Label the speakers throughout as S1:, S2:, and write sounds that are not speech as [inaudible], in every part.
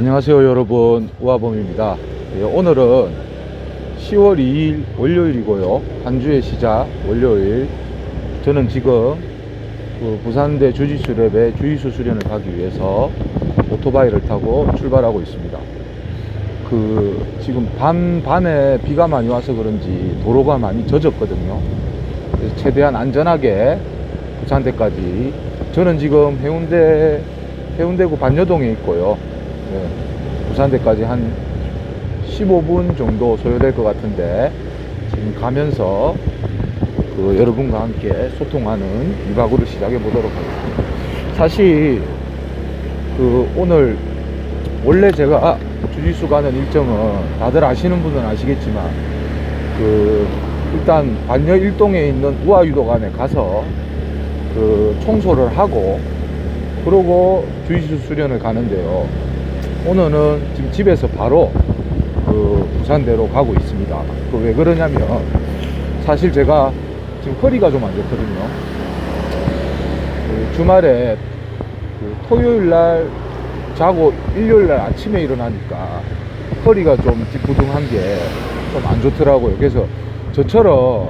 S1: 안녕하세요 여러분. 우아범입니다. 예, 오늘은 10월 2일 월요일이고요. 한 주의 시작 월요일. 저는 지금 그 부산대 주짓수 랩의 주짓수 수련을 가기 위해서 오토바이를 타고 출발하고 있습니다. 그 지금 밤 밤에 비가 많이 와서 그런지 도로가 많이 젖었거든요. 최대한 안전하게 부산대까지. 저는 지금 해운대 해운대구 반여동에 있고요. 네, 부산대까지 한 15분 정도 소요될 것 같은데 지금 가면서 그 여러분과 함께 소통하는 2박으로 시작해 보도록 하겠습니다. 사실 그 오늘 원래 제가 주짓수 가는 일정은 다들 아시는 분은 아시겠지만 그 일단 반여 일동에 있는 우아유도관에 가서 그 청소를 하고 그러고 주짓수 수련을 가는데요. 오늘은 지금 집에서 바로 그 부산대로 가고 있습니다. 그 왜 그러냐면 사실 제가 지금 허리가 좀 안 좋거든요. 그 주말에 그 토요일 날 자고 일요일 날 아침에 일어나니까 허리가 좀 찌뿌둥한 게 좀 안 좋더라고요. 그래서 저처럼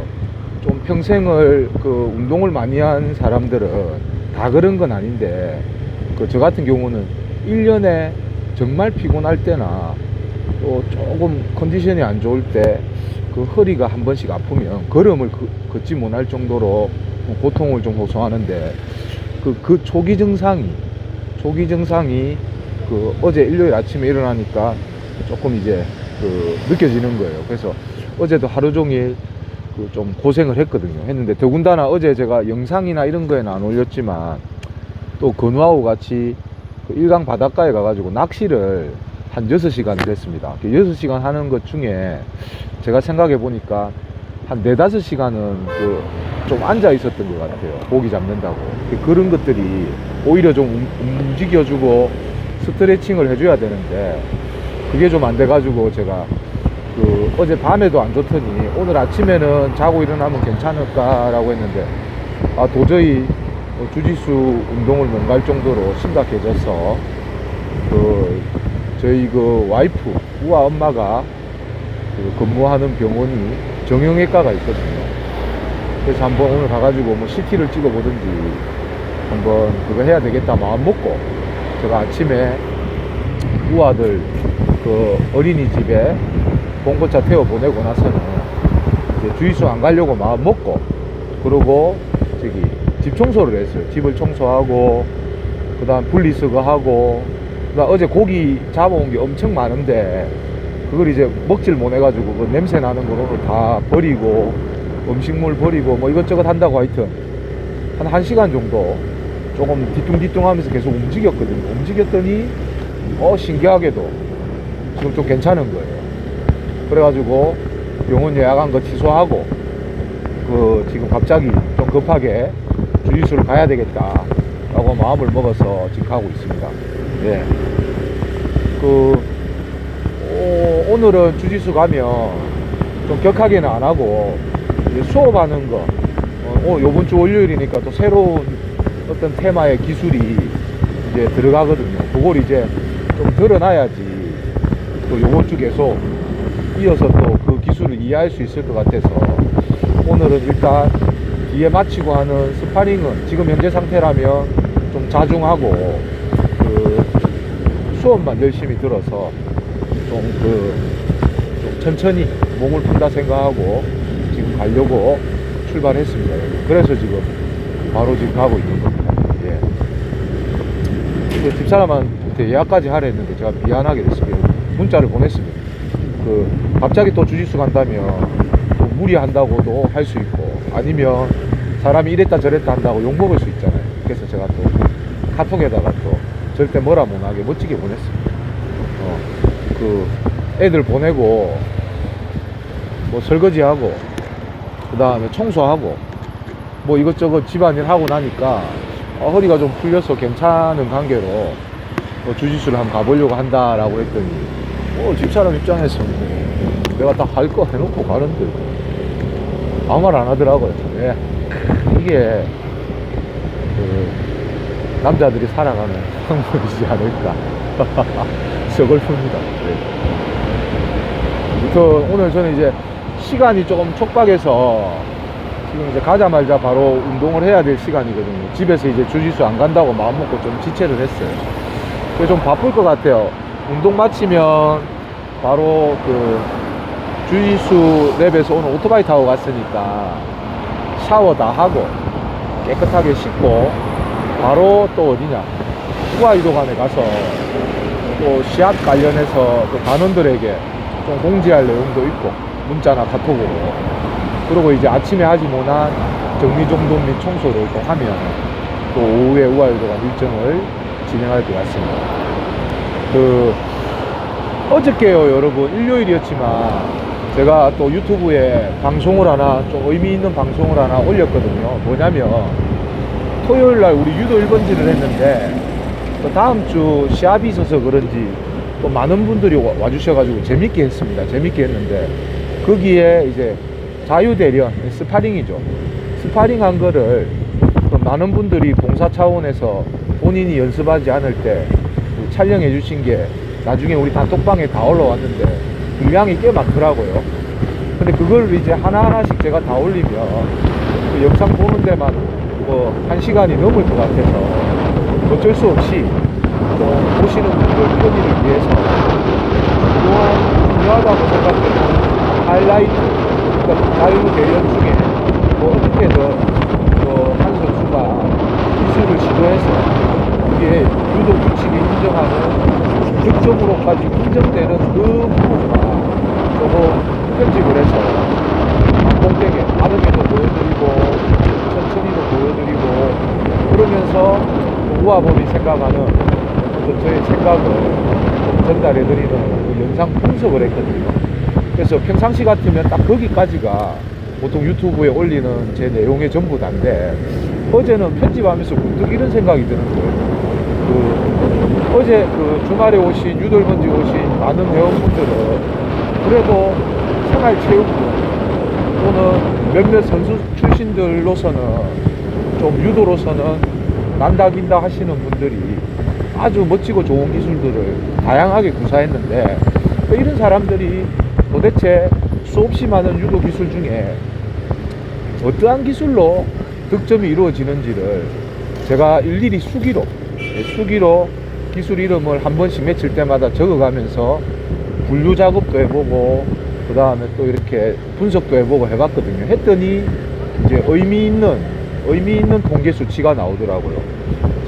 S1: 좀 평생을 그 운동을 많이 한 사람들은 다 그런 건 아닌데 그 저 같은 경우는 1년에 정말 피곤할 때나 또 조금 컨디션이 안 좋을 때 그 허리가 한 번씩 아프면 걸음을 그- 걷지 못할 정도로 고통을 좀 호소하는데 그, 그 초기 증상이 초기 증상이 그 어제 일요일 아침에 일어나니까 조금 이제 그 느껴지는 거예요. 그래서 어제도 하루 종일 그 좀 고생을 했거든요. 했는데 더군다나 어제 제가 영상이나 이런 거에는 안 올렸지만 또 건우하고 같이 그 일강 바닷가에 가가지고 낚시를 한 6시간 했습니다. 그 6시간 하는 것 중에 제가 생각해 보니까 한 4, 5시간은 그 좀 앉아 있었던 것 같아요. 고기 잡는다고. 그 그런 것들이 오히려 좀 움- 움직여주고 스트레칭을 해줘야 되는데 그게 좀 안 돼가지고 제가 그 어제 밤에도 안 좋더니 오늘 아침에는 자고 일어나면 괜찮을까라고 했는데 아 도저히 뭐 주짓수 운동을 못갈 정도로 심각해져서 그 저희 그 와이프 우아 엄마가 그 근무하는 병원이 정형외과가 있거든요. 그래서 한번 오늘 가가지고 뭐 CT를 찍어보든지 한번 그거 해야 되겠다 마음 먹고 제가 아침에 우아들 그 어린이집에 봉고차 태워 보내고 나서는 이제 주유소 안 가려고 마음 먹고 그러고 저기 집 청소를 했어요. 집을 청소하고 그다음 분리수거하고 어제 고기 잡아온 게 엄청 많은데 그걸 이제 먹질 못해가지고 그 냄새 나는 걸 오늘 다 버리고 음식물 버리고 뭐 이것저것 한다고 하여튼 한 1시간 정도 조금 뒤뚱뒤뚱 하면서 계속 움직였거든요. 움직였더니 어 신기하게도 지금 좀 괜찮은 거예요. 그래가지고 병원 예약한 거 취소하고 그 지금 갑자기 좀 급하게 주짓수를 가야 되겠다 라고 마음을 먹어서 지금 가고 있습니다. 예. 그 오, 오늘은 주짓수 가면 좀 격하게는 안 하고 수업하는 거 어, 어, 요번 주 월요일이니까 또 새로운 어떤 테마의 기술이 이제 들어가거든요. 그걸 이제 좀 드러나야지 또 요번 주 계속 이어서 또 그 기술을 이해할 수 있을 것 같아서 오늘은 일단 뒤에 마치고 하는 스파링은 지금 현재 상태라면 좀 자중하고 그 수업만 열심히 들어서 좀그 좀 천천히 몸을 푼다 생각하고 지금 가려고 출발했습니다. 그래서 지금 바로 지금 가고 있는 겁니다. 예. 그 집사람한테 예약까지 하려 했는데 제가 미안하게 됐습니다. 문자를 보냈습니다. 그 갑자기 또 주짓수 간다면 또 무리한다고도 할 수 있고 아니면 사람이 이랬다 저랬다 한다고 욕 먹을 수 있잖아요. 그래서 제가 또 카톡에다가 또 절대 뭐라 못하게 멋지게 보냈습니다. 어, 그 애들 보내고 뭐 설거지하고 그 다음에 청소하고 뭐 이것저것 집안일 하고 나니까 어, 허리가 좀 풀려서 괜찮은 관계로 뭐 주짓수를 한번 가보려고 한다라고 했더니 뭐 집사람 입장에서는 내가 다 할 거 해놓고 가는데 아무 말 안 하더라고요. 예. 이게 그 남자들이 살아가는 방법이지 않을까 [laughs] 서글픕니다. 네. 아무튼 오늘 저는 이제 시간이 조금 촉박해서 지금 이제 가자마자 바로 운동을 해야 될 시간이거든요. 집에서 이제 주짓수 안 간다고 마음 먹고 좀 지체를 했어요. 그래서 좀 바쁠 것 같아요. 운동 마치면 바로 그 주짓수 랩에서 오늘 오토바이 타고 갔으니까 샤워 다 하고 깨끗하게 씻고 바로 또 어디냐? 후아이도관에 가서 또 시합 관련해서 또 단원들에게 좀 공지할 내용도 있고 문자나 카톡으로. 그리고 이제 아침에 하지 못한 정리 정돈 및 청소를 또 하면 또 오후에 우아이도관 일정을 진행할 것 같습니다. 그 어저께요 여러분. 일요일이었지만 제가 또 유튜브에 방송을 하나 좀 의미 있는 방송을 하나 올렸거든요. 뭐냐면 토요일 날 우리 유도 1번지를 했는데 또 다음 주 시합이 있어서 그런지 또 많은 분들이 와- 와주셔가지고 재밌게 했습니다. 재밌게 했는데 거기에 이제 자유 대련 스파링이죠. 스파링 한 거를 또 많은 분들이 봉사 차원에서 본인이 연습하지 않을 때그 촬영해 주신 게 나중에 우리 단톡방에 다 올라왔는데 분량이 꽤 많더라고요. 근데 그걸 이제 하나하나씩 제가 다 올리면 그 영상 보는 데만 뭐 한 시간이 넘을 것 같아서 어쩔 수 없이 좀 보시는 분들 편의를 위해서 중요한, 중요하다고 생각되는 하이라이트 그러니까 자유 대연 중에 뭐 어떻게든 그한 선수가 기술을 시도해서 이게 유도 규칙이 인정하는 득점으로까지 인정되는 그 부분만 조금 편집을 해서 반복되게 빠르게도 보여드리고 천천히도 보여드리고 그러면서 우아범이 생각하는 어떤 저의 생각을 좀 전달해드리는 그 영상 분석을 했거든요. 그래서 평상시 같으면 딱 거기까지가 보통 유튜브에 올리는 제 내용의 전부 다인데 어제는 편집하면서 문득 이런 생각이 드는 거예요. 그 어제 그 주말에 오신 유돌번지 오신 많은 회원분들은 그래도 생활체육부 또는 몇몇 선수 출신들로서는 좀 유도로서는 난다긴다 하시는 분들이 아주 멋지고 좋은 기술들을 다양하게 구사했는데 또 이런 사람들이 도대체 수없이 많은 유도 기술 중에 어떠한 기술로 득점이 이루어지는지를 제가 일일이 수기로 예, 수기로 기술 이름을 한 번씩 맺힐 때마다 적어가면서 분류 작업도 해보고 그 다음에 또 이렇게 분석도 해보고 해봤거든요. 했더니 이제 의미 있는 의미 있는 통계 수치가 나오더라고요.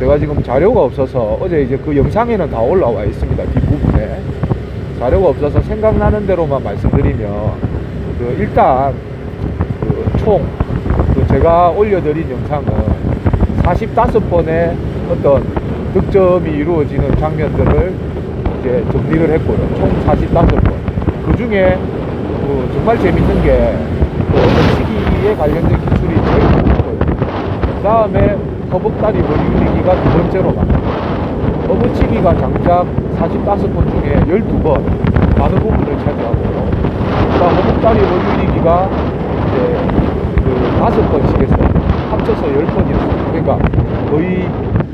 S1: 제가 지금 자료가 없어서 어제 이제 그 영상에는 다 올라와 있습니다. 뒷부분에 자료가 없어서 생각나는 대로만 말씀드리면 그 일단 그총 그 제가 올려드린 영상은 45번의 어떤 득점이 이루어지는 장면들을 이제 정리를 했고요. 총 45번. 그 중에 그 정말 재밌는 게 그 어치기에 관련된 기술이 제일 많고요. 그 다음에 허벅다리 머리리기가 두 번째로 많아요. 허벅치기가 장작 45번 중에 12번 많은 부분을 차지하고요. 그다음 허벅다리 머리리기가 이제 그 다섯 번씩 했어요. 합쳐서 열 번이었어요. 그러니까 거의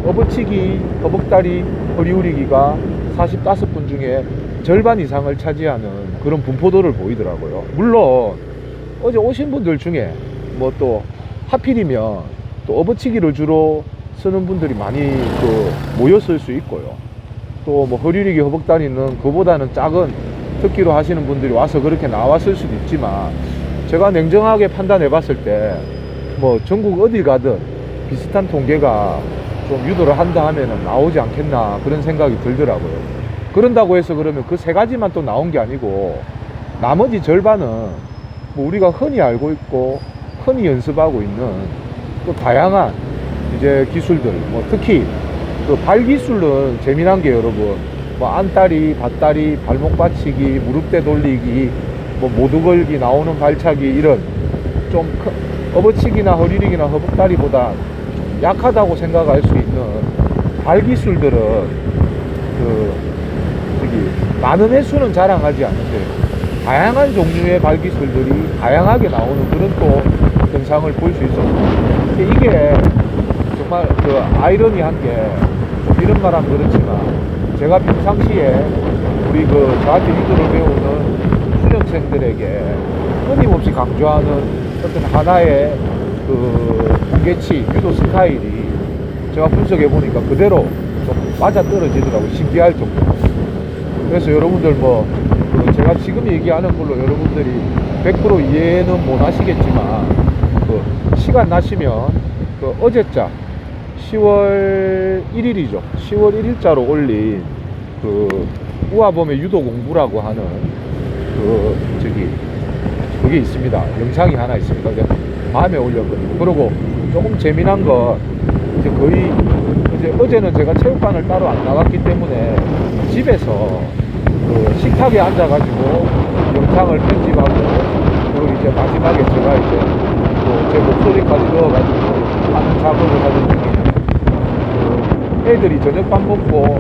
S1: 업어치기, 허벅다리, 허리 우리기가 45분 중에 절반 이상을 차지하는 그런 분포도를 보이더라고요. 물론 어제 오신 분들 중에 뭐 또 하필이면 또 업어치기를 주로 쓰는 분들이 많이 그 모였을 수 있고요. 또 뭐 허리리기, 허벅다리는 그보다는 작은 특기로 하시는 분들이 와서 그렇게 나왔을 수도 있지만 제가 냉정하게 판단해 봤을 때 뭐 전국 어딜 가든 비슷한 통계가 좀 유도를 한다 하면은 나오지 않겠나 그런 생각이 들더라고요. 그런다고 해서 그러면 그 세 가지만 또 나온 게 아니고 나머지 절반은 뭐 우리가 흔히 알고 있고 흔히 연습하고 있는 또 다양한 이제 기술들 뭐 특히 그발 기술은 재미난 게 여러분 뭐 안다리, 밭다리, 발목 받치기, 무릎대 돌리기, 뭐 모두 걸기, 나오는 발차기 이런 좀 큰- 업어치기나 허리리기나 허벅다리보다 약하다고 생각할 수 있는 발 기술들은 그 저기 많은 횟수는 자랑하지 않는데 다양한 종류의 발 기술들이 다양하게 나오는 그런 또 영상을 볼 수 있었고. 이게 정말 그 아이러니한 게좀 이런 말하면 그렇지만 제가 평상시에 우리 그 저한테 유도를 배우는 수련생들에게 끊임없이 강조하는 어떤 하나의 그 공개치 유도 스타일이 제가 분석해 보니까 그대로 좀 맞아 떨어지더라고 신기할 정도. 그래서 여러분들 뭐, 그 제가 지금 얘기하는 걸로 여러분들이 100% 이해는 못 하시겠지만, 그 시간 나시면, 그 어제자, 10월 1일이죠. 10월 1일자로 올린 그 우아범의 유도 공부라고 하는 그, 저기, 그게 있습니다. 영상이 하나 있습니다. 밤에 올렸거든요. 그리고 조금 재미난 건 이제 거의 이제 어제는 제가 체육관을 따로 안 나갔기 때문에 집에서 그 식탁에 앉아가지고 영상을 편집하고 그리고 이제 마지막에 제가 이제 또제 목소리까지 넣어가지고 하는 작업을 하는 중이에요. 그 애들이 저녁밥 먹고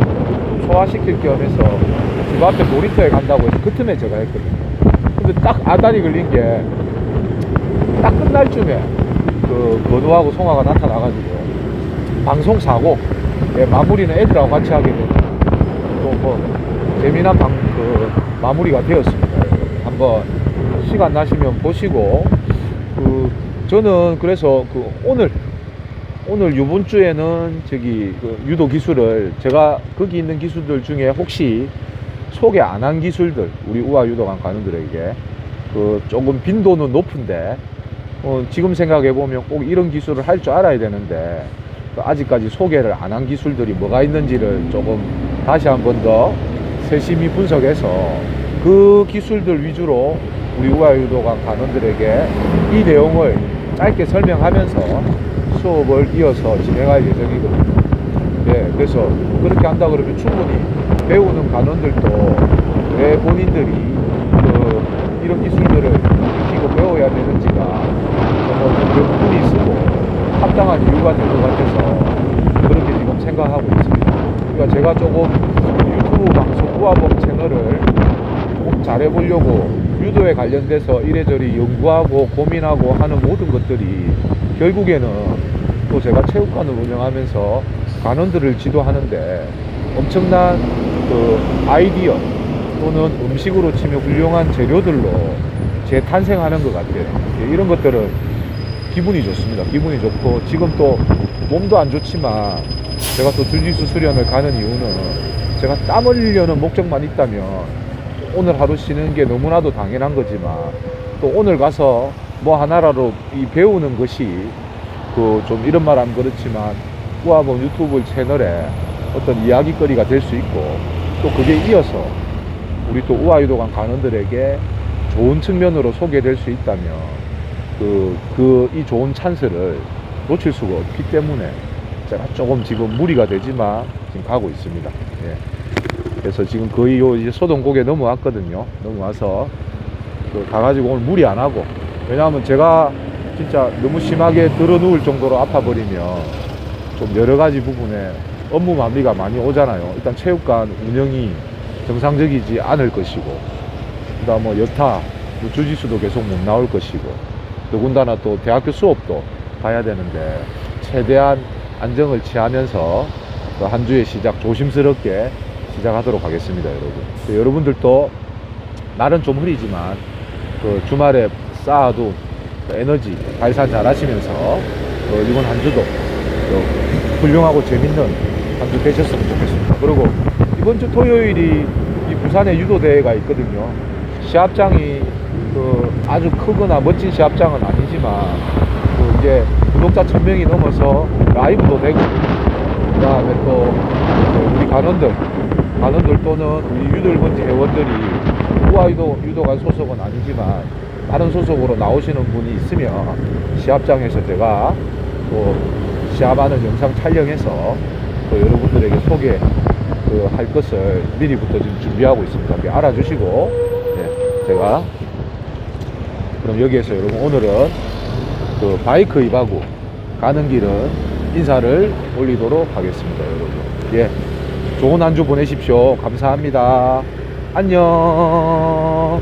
S1: 소화시킬 겸 해서 집 앞에 놀이터에 간다고 해서 그 틈에 제가 했거든요. 근데 딱 아다리 걸린 게 딱 끝날 쯤에 그 건우하고 송아가 나타나가지고 방송 사고 예, 마무리는 애들하고 같이 하게 되는 또뭐 재미난 방, 그 마무리가 되었습니다. 한번 시간 나시면 보시고 그 저는 그래서 그 오늘 오늘 이번 주에는 저기 그 유도 기술을 제가 거기 있는 기술들 중에 혹시 소개 안 한 기술들 우리 우아 유도관 가는들에게 그 조금 빈도는 높은데 어, 지금 생각해 보면 꼭 이런 기술을 할 줄 알아야 되는데 그 아직까지 소개를 안 한 기술들이 뭐가 있는지를 조금 다시 한 번 더 세심히 분석해서 그 기술들 위주로 우리 우아유도관 간원들에게 이 내용을 짧게 설명하면서 수업을 이어서 진행할 예정이거든요. 네, 그래서 그렇게 한다 그러면 충분히 배우는 간원들도 왜 본인들이 그 이런 기술들을 익히고 배워야 되는지가 정말 명분이 있고 합당한 이유가 될 것 같아서 그렇게 지금 생각하고 있습니다. 그러니까 제가 조금 유튜브 방송 우아범 채널을 조금 잘해보려고 유도에 관련돼서 이래저래 연구하고 고민하고 하는 모든 것들이 결국에는 또 제가 체육관을 운영하면서 간원들을 지도하는데 엄청난 그 아이디어 또는 음식으로 치면 훌륭한 재료들로 재탄생하는 것 같아요. 예, 이런 것들은 기분이 좋습니다. 기분이 좋고 지금 또 몸도 안 좋지만 제가 또 주짓수 수련을 가는 이유는 제가 땀 흘리려는 목적만 있다면 오늘 하루 쉬는 게 너무나도 당연한 거지만 또 오늘 가서 뭐 하나라도 이 배우는 것이 그 좀 이런 말 하면 그렇지만 우아범 유튜브 채널에 어떤 이야기거리가 될 수 있고 또 그게 이어서 우리 또 우아유도관 간원들에게 좋은 측면으로 소개될 수 있다면 그, 그, 이 좋은 찬스를 놓칠 수가 없기 때문에 제가 조금 지금 무리가 되지만 지금 가고 있습니다. 예. 그래서 지금 거의 요 이제 소동곡에 넘어왔거든요. 넘어와서 그 가가지고 오늘 무리 안 하고 왜냐하면 제가 진짜 너무 심하게 들어 누울 정도로 아파버리면 좀 여러 가지 부분에 업무 마비가 많이 오잖아요. 일단 체육관 운영이 정상적이지 않을 것이고, 그다음 뭐 여타 뭐 주짓수도 계속 못 나올 것이고, 더군다나 또 대학교 수업도 봐야 되는데 최대한 안정을 취하면서 그한 주의 시작 조심스럽게 시작하도록 하겠습니다, 여러분. 그 여러분들도 날은 좀 흐리지만 그 주말에 쌓아도 그 에너지 발산 잘 하시면서 어, 이번 한 주도 또 훌륭하고 재밌는 한 주 되셨으면 좋겠습니다. 그리고 이번 주 토요일이 이 부산에 유도 대회가 있거든요. 시합장이 그 아주 크거나 멋진 시합장은 아니지만 그 이제 구독자 천 명이 넘어서 라이브도 되고 그다음에 또그 우리 간원들 간원들 또는 우리 유도 일본지 회원들이 우아유도 유도관 소속은 아니지만 다른 소속으로 나오시는 분이 있으면 시합장에서 제가 또 시합하는 영상 촬영해서 또 여러분들에게 소개 그할 것을 미리부터 지금 준비하고 있습니다. 알아주시고 네, 제가 그럼 여기에서 여러분 오늘은 그 바이크 입하고 가는 길은 인사를 올리도록 하겠습니다, 여러분. 예, 좋은 한 주 보내십시오. 감사합니다. 안녕.